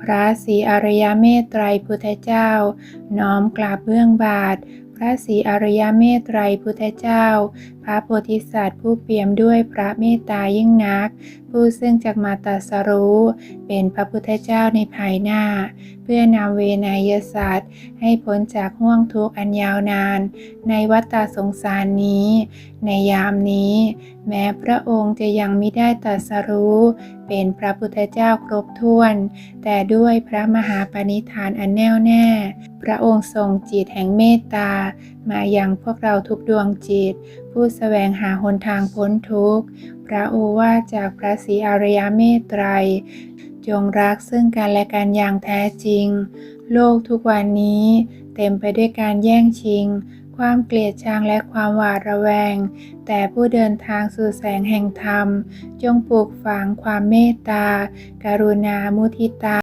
พระศรีอริยเมตไตรพุทธเจ้า น้อมกราบเบื้องบาท พระศรีอริยเมตไตรพุทธเจ้า พระโพธิสัตว์ผู้เปี่ยมด้วยพระเมตตายิ่งนัก ผู้ซึ่งจะมาตรัสรู้ เป็นพระพุทธเจ้าในภายหน้า เพื่อนำเวนยศาสตว์ให้พ้นจากห่วงทุกข์อันยาวนาน ในวัฏฏสงสารนี้ ในยามนี้ แม้พระองค์จะยังไม่ได้ตรัสรู้ เป็นพระพุทธเจ้าครบถ้วน แต่ด้วยพระมหาปณิธานอันแน่วแน่ พระองค์ทรงจิตแห่งเมตตามายังพวกเราทุกดวงจิต ผู้แสวงหาหนทางพ้นทุกข์ พระโอวาทจากพระศรีอริยเมตไตร จงรักซึ่งกันและกันอย่างแท้จริง โลกทุกวันนี้ เต็มไปด้วยการแย่งชิง ความเกลียดชังและความหวาดระแวง แต่ผู้เดินทางสู่แสงแห่งธรรม จงปลูกฝังความเมตตากรุณา มุทิตา